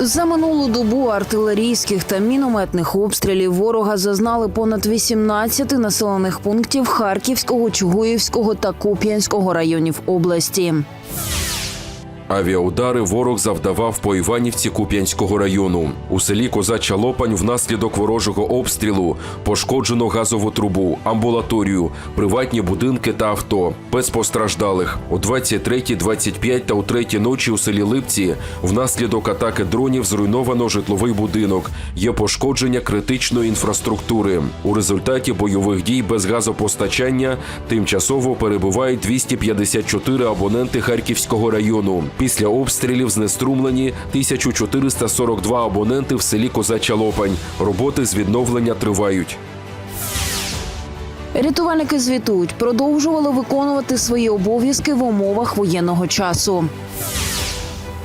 За минулу добу артилерійських та мінометних обстрілів ворога зазнали понад 18 населених пунктів Харківського, Чугуївського та Куп'янського районів області. Авіаудари ворог завдавав по Іванівці Куп'янського району. У селі Козача Лопань внаслідок ворожого обстрілу пошкоджено газову трубу, амбулаторію, приватні будинки та авто. Без постраждалих. О 23, 25 та у 3 ночі у селі Липці внаслідок атаки дронів зруйновано житловий будинок. Є пошкодження критичної інфраструктури. У результаті бойових дій без газопостачання тимчасово перебувають 254 абоненти Харківського району. Після обстрілів знеструмлені 1442 абоненти в селі Козача Лопань. Роботи з відновлення тривають. Рятувальники звітують, продовжували виконувати свої обов'язки в умовах воєнного часу.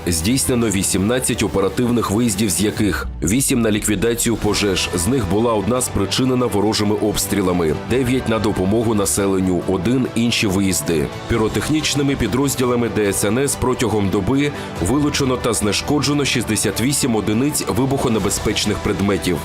Здійснено 18 оперативних виїздів, з яких 8 на ліквідацію пожеж. З них була одна спричинена ворожими обстрілами, 9 на допомогу населенню, один інші виїзди. Піротехнічними підрозділами ДСНС протягом доби вилучено та знешкоджено 68 одиниць вибухонебезпечних предметів.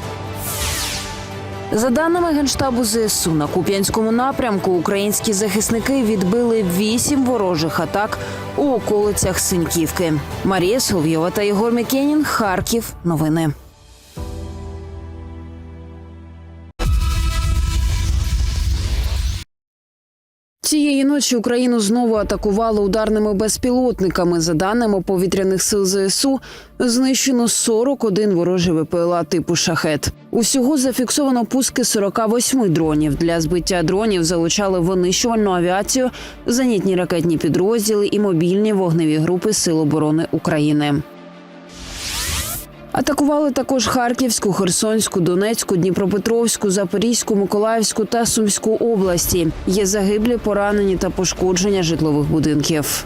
За даними генштабу ЗСУ, на Куп'янському напрямку українські захисники відбили вісім ворожих атак у околицях Синьківки. Марія Соловйова та Єгор Мікенін. Харків. Новини. Цієї ночі Україну знову атакували ударними безпілотниками. За даними повітряних сил ЗСУ, знищено 41 ворожий ВПЛА типу шахет. Усього зафіксовано пуски 48 дронів. Для збиття дронів залучали винищувальну авіацію, зенітні ракетні підрозділи і мобільні вогневі групи Сил оборони України. Атакували також Харківську, Херсонську, Донецьку, Дніпропетровську, Запорізьку, Миколаївську та Сумську області. Є загиблі, поранені та пошкодження житлових будинків.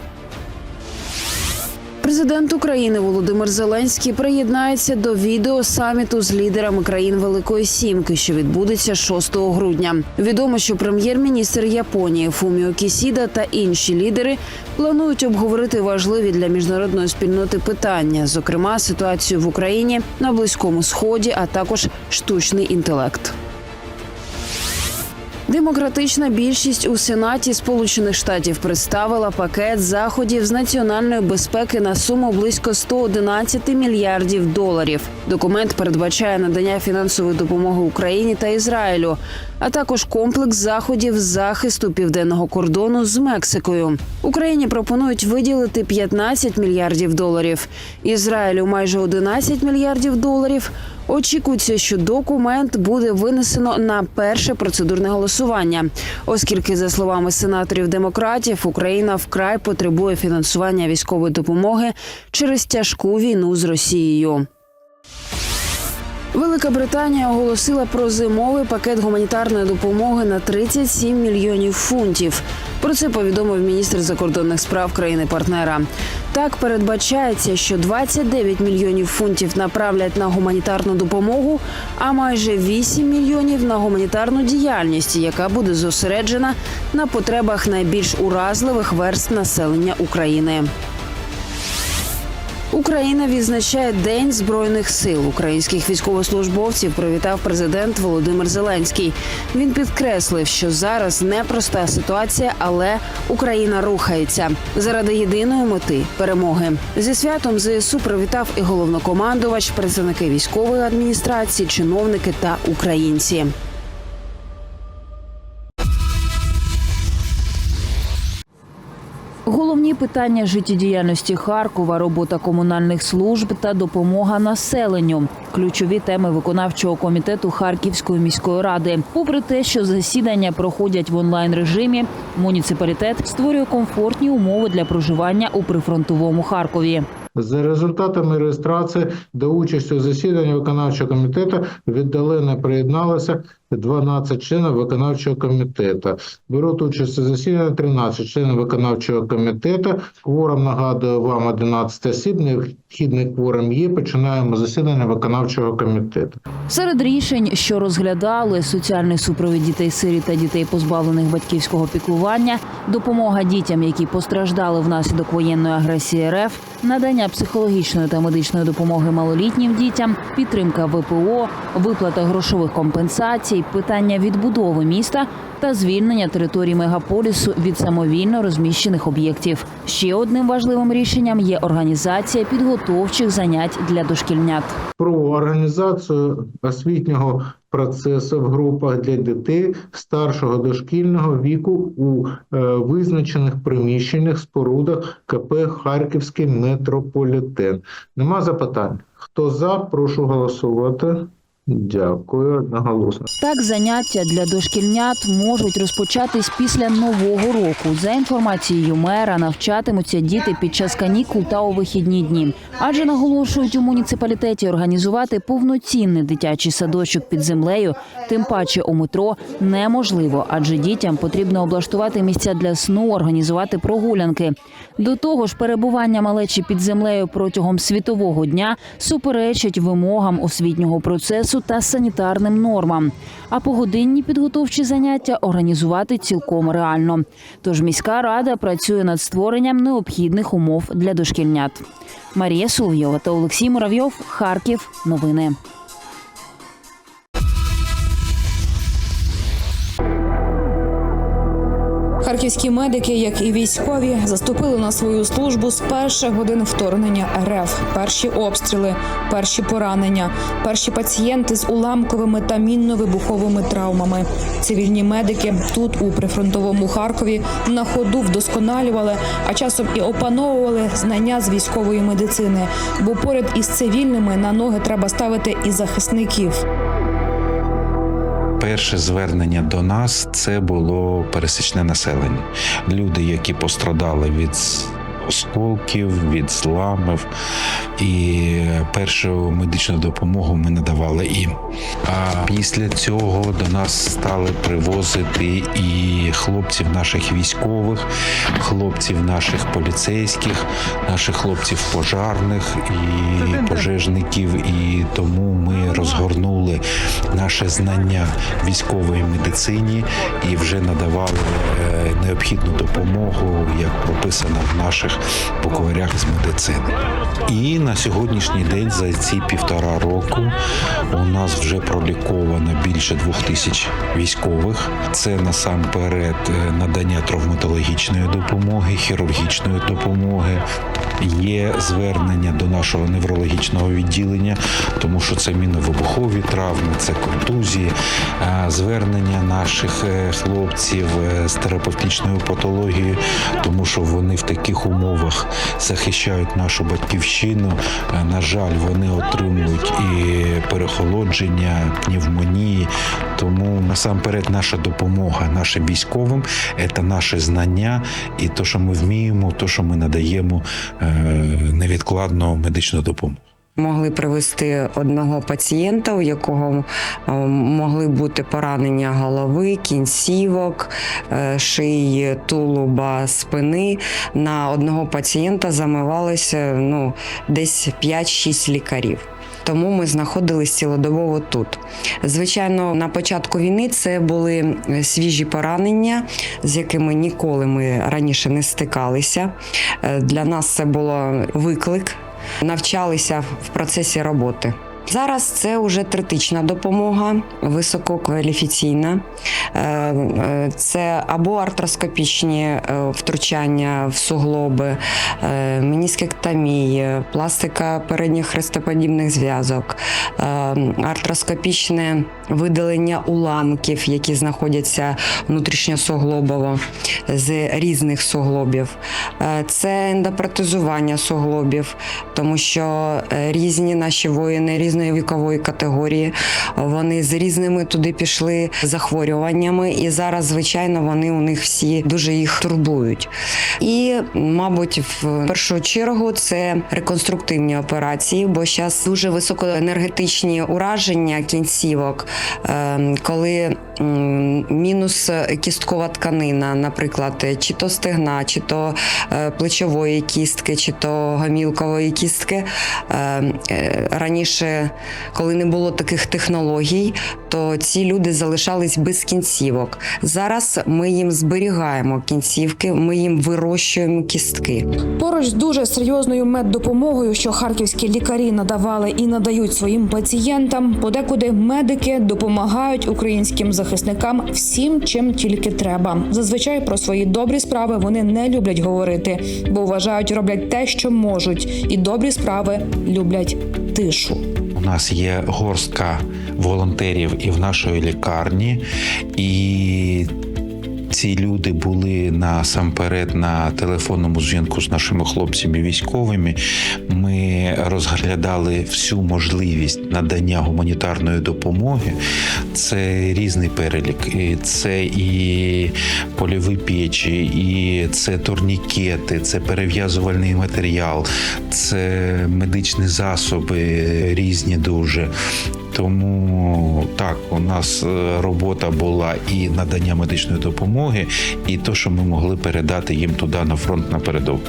Президент України Володимир Зеленський приєднається до відео саміту з лідерами країн Великої Сімки, що відбудеться 6 грудня. Відомо, що прем'єр-міністр Японії Фуміо Кісіда та інші лідери планують обговорити важливі для міжнародної спільноти питання, зокрема ситуацію в Україні на близькому сході, а також штучний інтелект. Демократична більшість у Сенаті Сполучених Штатів представила пакет заходів з національної безпеки на суму близько 111 мільярдів доларів. Документ передбачає надання фінансової допомоги Україні та Ізраїлю, а також комплекс заходів захисту південного кордону з Мексикою. Україні пропонують виділити 15 мільярдів доларів, Ізраїлю майже 11 мільярдів доларів. Очікується, що документ буде винесено на перше процедурне голосування, оскільки, за словами сенаторів демократів, Україна вкрай потребує фінансування військової допомоги через тяжку війну з Росією. Велика Британія оголосила про зимовий пакет гуманітарної допомоги на 37 мільйонів фунтів. Про це повідомив міністр закордонних справ країни-партнера. Так передбачається, що 29 мільйонів фунтів направлять на гуманітарну допомогу, а майже 8 мільйонів на гуманітарну діяльність, яка буде зосереджена на потребах найбільш уразливих верст населення України. Україна відзначає День збройних сил. Українських військовослужбовців привітав президент Володимир Зеленський. Він підкреслив, що зараз непроста ситуація, але Україна рухається заради єдиної мети перемоги. Зі святом ЗСУ привітав і головнокомандувач, представники військової адміністрації, чиновники та українці. Питання життєдіяльності Харкова, робота комунальних служб та допомога населенню. Ключові теми виконавчого комітету Харківської міської ради. Попри те, що засідання проходять в онлайн режимі, муніципалітет створює комфортні умови для проживання у прифронтовому Харкові. За результатами реєстрації до участі у засіданні виконавчого комітету віддалено приєдналося 12 членів виконавчого комітету. Беруть участь у засіданні 13 членів виконавчого комітету. Кворум, нагадую вам, 11 осіб. Необхідний кворум є. Починаємо засідання виконавчого комітету. Серед рішень, що розглядали соціальний супровід дітей сиріт та дітей, позбавлених батьківського піклування, допомога дітям, які постраждали внаслідок воєнної агресії РФ, надання психологічної та медичної допомоги малолітнім дітям, підтримка ВПО, виплата грошових компенсацій, питання відбудови міста та звільнення території мегаполісу від самовільно розміщених об'єктів. Ще одним важливим рішенням є організація підготовчих занять для дошкільнят. про організацію освітнього процесу в групах для дітей старшого дошкільного віку у е, визначених приміщеннях спорудах КП Харківський метрополітен. Нема запитань. Хто за, прошу голосувати. Дякую, одноголосно. Так, заняття для дошкільнят можуть розпочатись після нового року. За інформацією мера, навчатимуться діти під час канікул та у вихідні дні. Адже наголошують у муніципалітеті організувати повноцінний дитячий садочок під землею, тим паче у метро неможливо, адже дітям потрібно облаштувати місця для сну, організувати прогулянки. До того ж, перебування малечі під землею протягом світового дня суперечить вимогам освітнього процесу та санітарним нормам. А погодинні підготовчі заняття організувати цілком реально. Тож міська рада працює над створенням необхідних умов для дошкільнят. Марія Сув'єва та Олексій Муравйов. Харків. Новини. Харківські медики, як і військові, заступили на свою службу з перших годин вторгнення РФ. Перші обстріли, перші поранення, перші пацієнти з уламковими та мінно-вибуховими травмами. Цивільні медики тут, у прифронтовому Харкові, на ходу вдосконалювали, а часом і опановували знання з військової медицини. Бо поряд із цивільними на ноги треба ставити і захисників. Перше звернення до нас це було пересічне населення. Люди, які пострадали від осколків, від зламів, і першу медичну допомогу ми надавали їм. А після цього до нас стали привозити і хлопців наших військових, хлопців наших поліцейських, наших хлопців пожарних і пожежників. І тому ми розгорнули наше знання військової медицині і вже надавали е, необхідну допомогу, як прописано в наших букварях з медицини. І на сьогоднішній день за ці півтора року у нас вже проліковано більше двох тисяч військових. Це насамперед е, надання травматологічної допомоги, хірургічної допомоги. Є звернення до нашого неврологічного відділення, тому що це міновибухові травми, це контузії, е, звернення наших е, хлопців з терапевтичною патологією, тому що вони в таких умовах захищають нашу батьківщину. Е, На жаль, вони отримують і перехолодження, пневмонії. Тому насамперед наша допомога нашим військовим це наше знання і те, що ми вміємо, то що ми надаємо невідкладно невідкладну медичну допомогу. Могли привезти одного пацієнта, у якого могли бути поранення голови, кінцівок, е, шиї, тулуба, спини. На одного пацієнта замивалося ну, десь 5-6 лікарів. Тому ми знаходились цілодобово тут. Звичайно, на початку війни це були свіжі поранення, з якими ніколи ми раніше не стикалися. Е, Для нас це було виклик навчалися в процесі роботи. Зараз це вже третична допомога, висококваліфіційна. Е, е, Це або артроскопічні е, втручання в суглоби, меніскектомії, пластика передніх хрестоподібних зв'язок, артроскопічне видалення уламків, які знаходяться внутрішньосуглобово з різних суглобів. Це ендопротезування суглобів, тому що різні наші воїни різної вікової категорії, вони з різними туди пішли захворюваннями, і зараз, звичайно, вони у них всі дуже їх турбують. І, мабуть, в першу чергу це реконструктивні операції, бо зараз дуже високоенергетичні ураження кінцівок, е, коли мінус кісткова тканина, наприклад, чи то стегна, чи то е, плечової кістки, чи то гамілкової кістки. Е, е, Раніше, коли не було таких технологій, то ці люди залишались без кінцівок. Зараз ми їм зберігаємо кінцівки, ми їм вирощуємо кістки. Поруч з дуже серйозною меддопомогою, що харківські лікарі надавали і надають своїм пацієнтам, подекуди медики допомагають українським захисникам всім, чим тільки треба. Зазвичай про свої добрі справи вони не люблять говорити, бо вважають, роблять те, що можуть, і добрі справи люблять тишу. У нас є горстка волонтерів і в нашої лікарні, і ці люди були насамперед на телефонному зв'язку з нашими хлопцями військовими. Ми розглядали всю можливість надання гуманітарної допомоги. Це різний перелік. Це і польові печі, і це турнікети, це перев'язувальний матеріал, це медичні засоби різні дуже. Тому так, у нас е, робота була і надання медичної допомоги, і то, що ми могли передати їм туди на фронт напередок.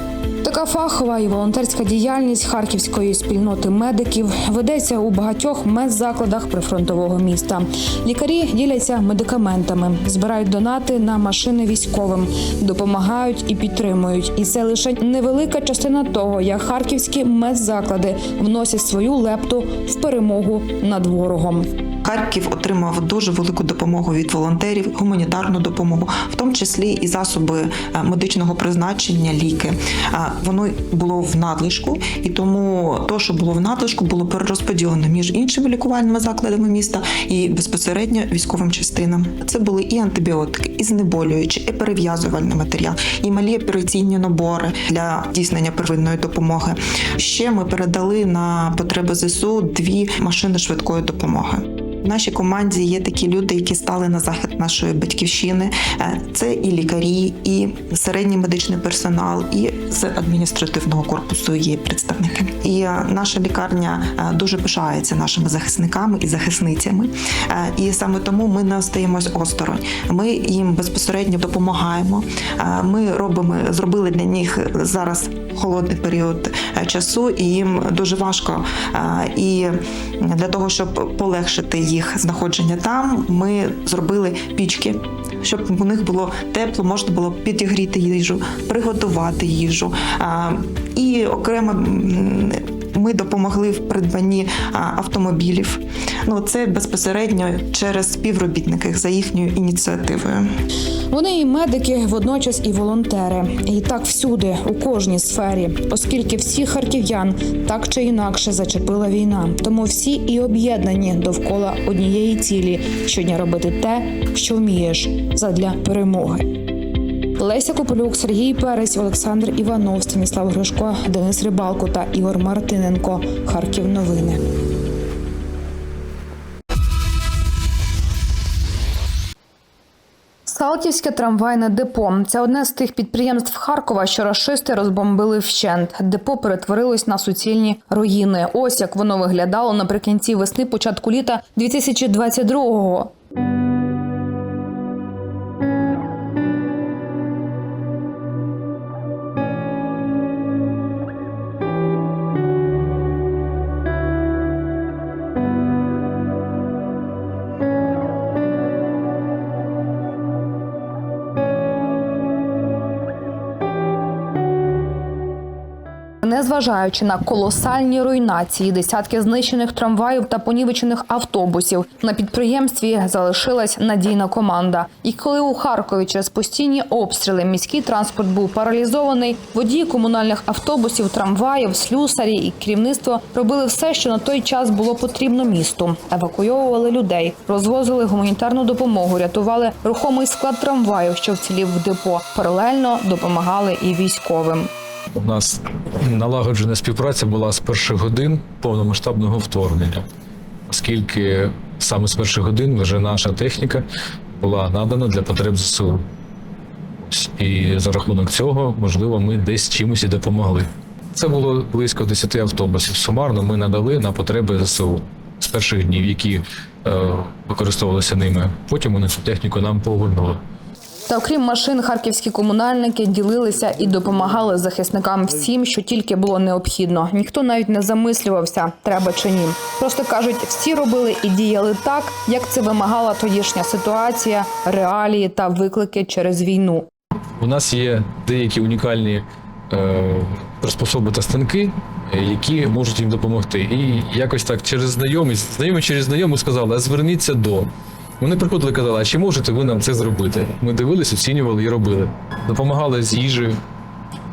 Така фахова і волонтерська діяльність харківської спільноти медиків ведеться у багатьох медзакладах прифронтового міста. Лікарі діляться медикаментами, збирають донати на машини військовим, допомагають і підтримують. І це лише невелика частина того, як харківські медзаклади вносять свою лепту в перемогу над ворогом. Харків отримав дуже велику допомогу від волонтерів, гуманітарну допомогу, в тому числі і засоби е, медичного призначення, ліки. Е, Воно було в надлишку, і тому то, що було в надлишку, було перерозподілено між іншими лікувальними закладами міста і безпосередньо військовим частинам. Це були і антибіотики, і знеболюючі, і перев'язувальний матеріал, і малі операційні набори для здійснення первинної допомоги. Ще ми передали на потреби ЗСУ дві машини швидкої допомоги. В нашій команді є такі люди, які стали на захист нашої батьківщини. Е, Це і лікарі, і середній медичний персонал, і з адміністративного корпусу є представники. І е, наша лікарня е, дуже пишається нашими захисниками і захисницями. І саме тому ми не остаємось осторонь. Ми їм безпосередньо допомагаємо. Ми робимо зробили для них зараз холодний період часу, і їм дуже важко. І для того, щоб полегшити їх знаходження там, ми зробили пічки. Щоб у них було тепло, можна було підігріти їжу, приготувати їжу. І окремо ми допомогли в придбанні автомобілів. Ну це безпосередньо через співробітників за їхньою ініціативою. Вони і медики, водночас і волонтери. І так всюди, у кожній сфері, оскільки всіх харків'ян так чи інакше зачепила війна. Тому всі і об'єднані довкола однієї цілі щодня робити те, що вмієш, задля перемоги. Леся Кополюк, Сергій Перець, Олександр Іванов, Станіслав Гришко, Денис Рибалко та Ігор Мартиненко. Харків новини. Салтівське трамвайне депо це одне з тих підприємств Харкова, що рашисти розбомбили вщент. Депо перетворилось на суцільні руїни. Ось як воно виглядало наприкінці весни, початку літа 2022-го. Незважаючи на колосальні руйнації, десятки знищених трамваїв та понівечених автобусів, на підприємстві залишилась надійна команда. І коли у Харкові через постійні обстріли міський транспорт був паралізований, водії комунальних автобусів, трамваїв, слюсарі і керівництво робили все, що на той час було потрібно місту. Евакуйовували людей, розвозили гуманітарну допомогу, рятували рухомий склад трамваю, що вцілів в депо. Паралельно допомагали і військовим. У нас налагоджена співпраця була з перших годин повномасштабного вторгнення, оскільки саме з перших годин вже наша техніка була надана для потреб ЗСУ. І за рахунок цього, можливо, ми десь чимось і допомогли. Це було близько 10 автобусів. Сумарно ми надали на потреби ЗСУ з перших днів, які е, використовувалися ними. Потім вони цю техніку нам повернули. Та окрім машин, харківські комунальники ділилися і допомагали захисникам всім, що тільки було необхідно. Ніхто навіть не замислювався, треба чи ні. Просто кажуть, всі робили і діяли так, як це вимагала тодішня ситуація, реалії та виклики через війну. У нас є деякі унікальні е, приспособи та станки, е, які можуть їм допомогти. І якось так через знайомість, знайомі через знайому сказали, а зверніться до. Вони приходили і казали, а чи можете ви нам це зробити? Ми дивились, оцінювали і робили. Допомагали з їжею.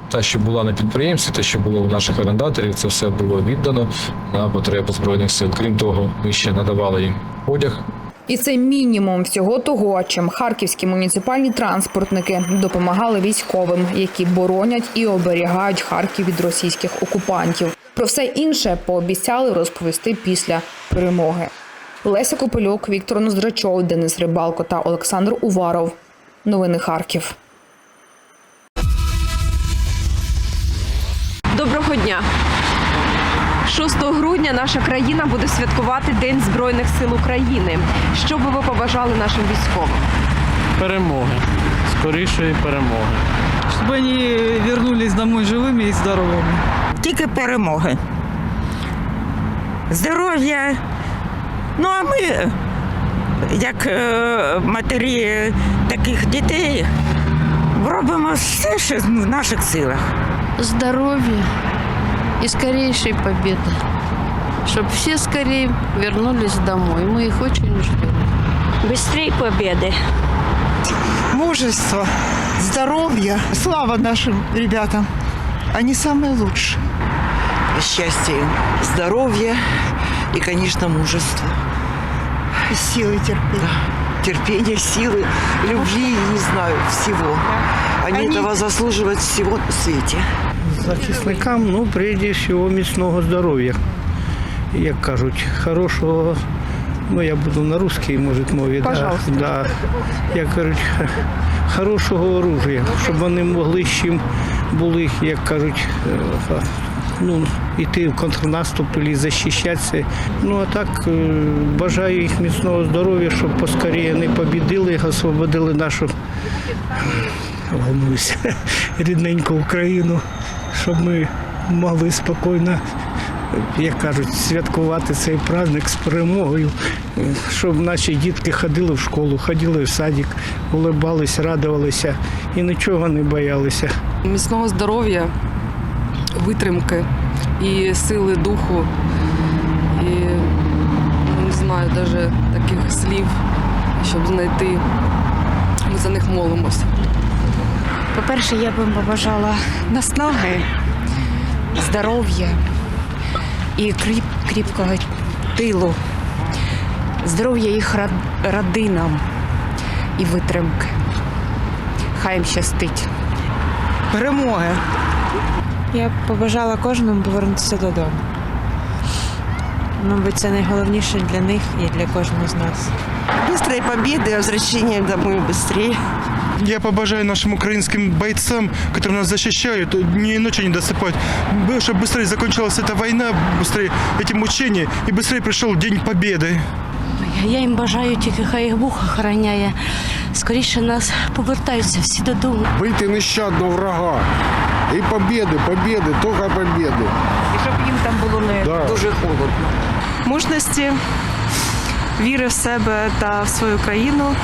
Та, що була на підприємстві, те, що було у наших орендаторів, це все було віддано на потреби Збройних сил. Крім того, ми ще надавали їм одяг, І це мінімум всього того, чим харківські муніципальні транспортники допомагали військовим, які боронять і оберігають Харків від російських окупантів. Про все інше пообіцяли розповісти після перемоги. Леся Копилюк, Віктор Ноздрачов, Денис Рибалко та Олександр Уваров. Новини Харків. Доброго дня. 6 грудня наша країна буде святкувати День Збройних сил України. Що би ви побажали нашим військовим? перемоги. Скорішої перемоги. чтобы они вернулись домой живыми и здоровыми. Тільки перемоги. Здоров'я. Ну а ми, як е, матері таких дітей, робимо все, що в наших силах. здоровья и скорейшей победы. Чтобы все скорее вернулись домой. Мы их очень ждем. Быстрей победи. Мужество, здоровье. Слава нашим ребятам. Они самые лучшие. Счастья, здоров'я і, конечно, мужество. Силы терпения. Терпения, силы, любви, не знаю, всего. Они, этого заслуживают всего на свете. Захисникам, ну, прежде всього, міцного здоров'я. Як кажуть, хорошого, ну я буду на русській, може, мові. Пожалуйста. Да, да, як кажуть, хорошого оружия, щоб вони могли з чим були, як кажуть, е, ну, йти в контрнаступ і захищатися. Ну а так е, бажаю їх міцного здоров'я, щоб поскоріше не побідили, освободили нашу волнуюся, рідненьку Україну, щоб ми могли спокійно, як кажуть, святкувати цей праздник з перемогою, щоб наші дітки ходили в школу, ходили в садик, улибались, радувалися і нічого не боялися. Міцного здоров'я, витримки і сили духу. І ну, не знаю навіть таких слів, щоб знайти. Ми за них молимося. По-перше, я би побажала наснаги, здоров'я і кріп, кріпкого тилу, здоров'я їх родинам і витримки. Хай їм щастить. Перемоги. Я б побажала кожному повернутися додому. Мабуть, це найголовніше для них і для кожного з нас. Быстрой победы, возвращения домой быстрее. Я побажаю нашим українським бойцам, які нас захищають, ні ночі не досипати, щоб швидше закінчилася ця війна, швидше ці мучення і швидше прийшов День Побєди. Я їм бажаю тільки хай їх Бог охороняє. Скоріше нас повертаються всі додому. Бити нещадно врага. і побєди, побєди, тільки побєди. І щоб їм там було не Да. дуже холодно. Мужності, віри в себе та в свою країну,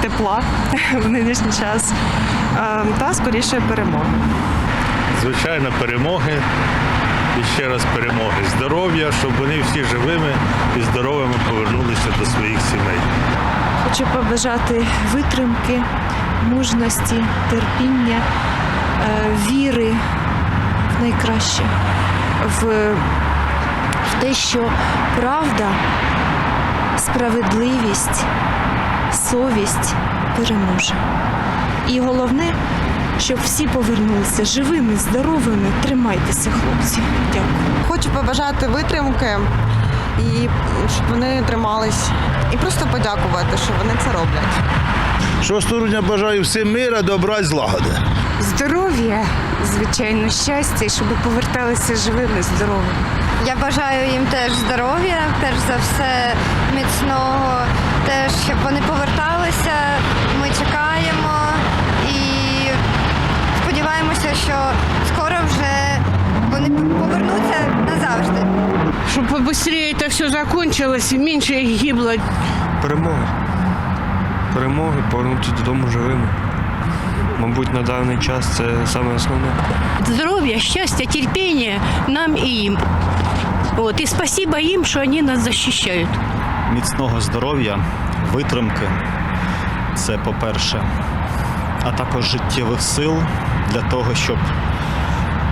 тепла в нинішній час е, та скоріше перемоги. Звичайно, перемоги. І ще раз перемоги. Здоров'я, щоб вони всі живими і здоровими повернулися до своїх сімей. Хочу побажати витримки, мужності, терпіння, е, віри в найкраще, в, в те, що правда, справедливість, совість переможе. І головне, щоб всі повернулися живими, здоровими. Тримайтеся, хлопці. Дякую. Хочу побажати витримки і щоб вони тримались. І просто подякувати, що вони це роблять. 6 грудня бажаю всім мира, добра і злагоди. Здоров'я, звичайно, щастя, і щоб поверталися живими, здоровими. Я бажаю їм теж здоров'я, перш за все міцного теж, щоб вони поверталися. Ми чекаємо і сподіваємося, що скоро вже вони повернуться назавжди. Чтобы побыстрее это все закончилось и меньше их гибло. Перемоги. Перемоги, повернутися додому живими. Мабуть, на даний час це саме основне. Здоровья, счастья, терпения нам и им. Вот. И спасибо им, что они нас защищают. міцного здоров'я, витримки. Це по-перше, а також життєвих сил для того, щоб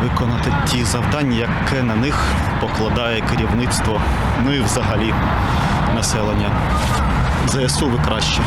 виконати ті завдання, яке на них покладає керівництво, ну і взагалі населення. ЗСУ ви краще.